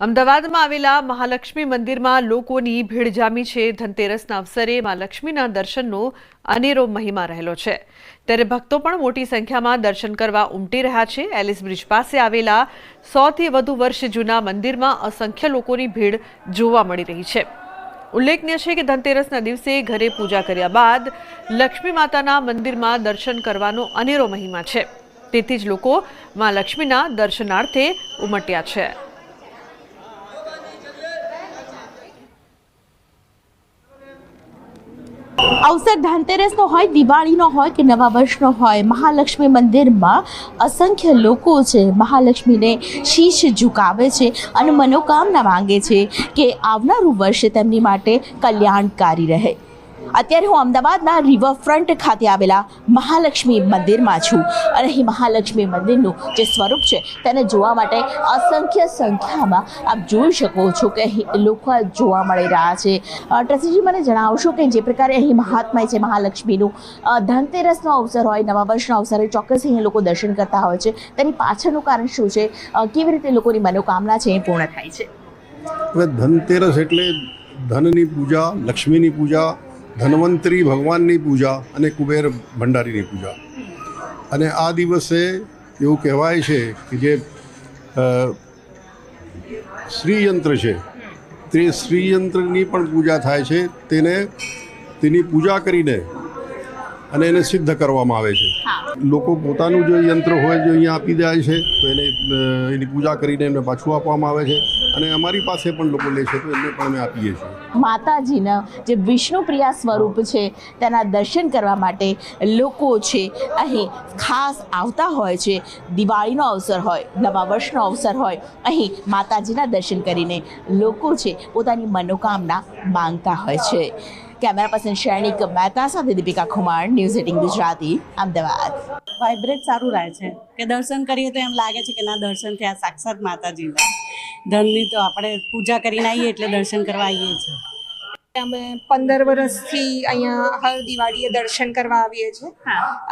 અમદાવાદમાં આવેલા મહાલક્ષ્મી મંદિરમાં લોકોની ભીડ જામી છે. ધનતેરસના અવસરે મા લક્ષ્મીના દર્શનનો અનેરો મહિમા રહેલો છે. ત્યારે ભક્તો પણ મોટી સંખ્યામાં દર્શન કરવા ઉમટી રહ્યા છે. એલિસ બ્રિજ પાસે આવેલા સોથી વધુ વર્ષ જૂના મંદિરમાં અસંખ્ય લોકોની ભીડ જોવા મળી રહી છે. ઉલ્લેખનીય છે કે ધનતેરસના દિવસે ઘરે પૂજા કર્યા બાદ લક્ષ્મી માતાના મંદિરમાં દર્શન કરવાનો અનેરો મહિમા છે. તેથી જ લોકો મા લક્ષ્મીના દર્શનાર્થે ઉમટ્યા છે. અવસર ધનતેરસનો હોય, દિવાળીનો હોય કે નવા વર્ષનો હોય, મહાલક્ષ્મી મંદિરમાં અસંખ્ય લોકો છે. મહાલક્ષ્મીને શીશ ઝુકાવે છે અને મનોકામના માંગે છે કે આવનારું વર્ષ તેમની માટે કલ્યાણકારી રહે. અત્યારે હું અમદાવાદના રિવરફ્રન્ટ ખાતે આવેલા મહાલક્ષ્મી મંદિરમાં છું. અને અહીં મહાલક્ષ્મી મંદિરનું જે સ્વરૂપ છે, તેને જોવા માટે અસંખ્ય સંખ્યામાં આપ જોઈ શકો છો કે અહીં લોકો જોવા મળી રહ્યા છે. ટ્રસ્ટીજી, મને જણાવશો કે જે પ્રકારે અહીં મહાત્મા છે, મહાલક્ષ્મીનું ધનતેરસનો અવસર હોય, નવા વર્ષનો અવસર હોય, ચોક્કસ અહીં લોકો દર્શન કરતા હોય છે. તેની પાછળનું કારણ શું છે? કેવી રીતે લોકોની મનોકામના છે એ પૂર્ણ થાય છે? હવે ધનતેરસ એટલે ધનની પૂજા, લક્ષ્મીની પૂજા ધન્વંતરી ભગવાનની પૂજા અને કુબેર ભંડારીની પૂજા. અને આ દિવસે એવું કહેવાય છે કે જે શ્રીયંત્ર છે, તે શ્રીયંત્રની પણ પૂજા થાય છે, તેને તેની પૂજા કરીને અને એને સિદ્ધ કરવામાં આવે છે. લોકો પોતાનું જે યંત્ર હોય જો અહીંયા આપી દે છે, તો એને એની પૂજા કરીને એમને પાછું આપવામાં આવે છે. અને અમારી પાસે પણ લોકો લે છે, તો એમને પણ અમે આપીએ છીએ. માતાજીના જે વિષ્ણુપ્રિયા સ્વરૂપ છે, તેના દર્શન કરવા માટે લોકો છે, અહીં ખાસ આવતા હોય છે. દિવાળીનો અવસર હોય, નવા વર્ષનો અવસર હોય, અહીં માતાજીના દર્શન કરીને લોકો છે, પોતાની મનોકામના માંગતા હોય છે. કેમેરા પર્સન શૈણિક મહેતા સાથે દીપિકા ખુમાર ન્યૂઝ એટીન ગુજરાતી અમદાવાદ વાઇબ્રેટ સારું રહે છે. કે દર્શન કરીએ તો એમ લાગે છે કે ના દર્શન થયા સાક્ષાત માતાજીના ધનની તો આપણે પૂજા કરીને આવીએ એટલે દર્શન કરવા આવીએ છીએ. અમે પંદર વર્ષથી અહીંયા હર દિવાળીએ દર્શન કરવા આવીએ છીએ.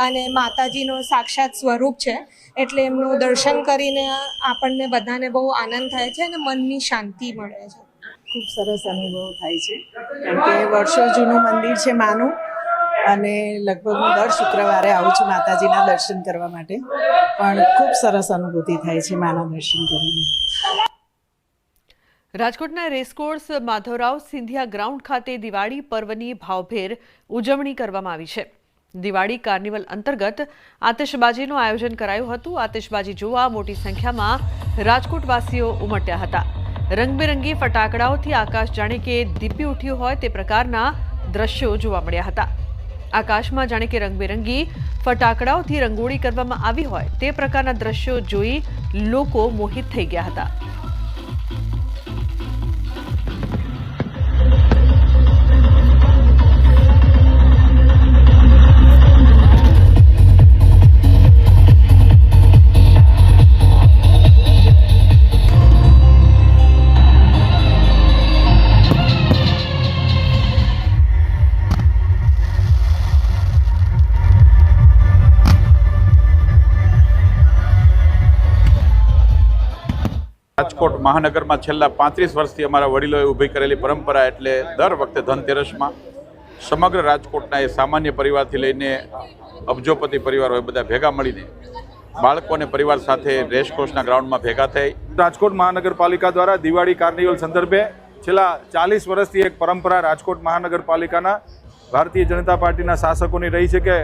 અને માતાજીનો સાક્ષાત સ્વરૂપ છે. એટલે એમનું દર્શન કરીને આપણને બધાને બહુ આનંદ થાય છે અને મનની શાંતિ મળે છે. ખૂબ સરસ અનુભવ થાય છે. કેમ કે વર્ષો જૂનું મંદિર છે માનું, અને લગભગ હું દર શુક્રવારે આવું છું માતાજીના દર્શન કરવા માટે. પણ ખૂબ સરસ અનુભૂતિ થાય છે માના દર્શન કરીને. રાજકોટના રેસકોર્સ માધવરાવ સિંધિયા ગ્રાઉન્ડ ખાતે દિવાળી પર્વની ભાવભેર ઉજવણી કરવામાં આવી છે. દિવાળી કાર્નિવલ અંતર્ગત આતશબાજીનું આયોજન કરાયું હતું. આતશબાજી જોવા મોટી સંખ્યામાં રાજકોટવાસીઓ ઉમટ્યા હતા. રંગબેરંગી ફટાકડાઓથી આકાશ જાણે કે દીપી ઉઠ્યું હોય તે પ્રકારના દ્રશ્યો જોવા મળ્યા હતા. આકાશમાં જાણે કે રંગબેરંગી ફટાકડાઓથી રંગોળી કરવામાં આવી હોય તે પ્રકારના દ્રશ્યો જોઈ લોકો મોહિત થઈ ગયા હતા. રાજકોટ મહાનગરમાં છેલ્લા પાંત્રીસ વર્ષથી અમારા વડીલોએ ઊભી કરેલી પરંપરા એટલે દર વખતે ધનતેરસમાં સમગ્ર રાજકોટના એ સામાન્ય પરિવારથી લઈને અબજોપતિ પરિવાર હોય બધા ભેગા મળીને બાળકો અને પરિવાર સાથે રેસકોર્સના ગ્રાઉન્ડમાં ભેગા થઈ. રાજકોટ મહાનગરપાલિકા દ્વારા દિવાળી કાર્નિવલ સંદર્ભે છેલ્લા ચાલીસ વર્ષથી એક પરંપરા રાજકોટ મહાનગરપાલિકાના ભારતીય જનતા પાર્ટીના શાસકોની રહી છે કે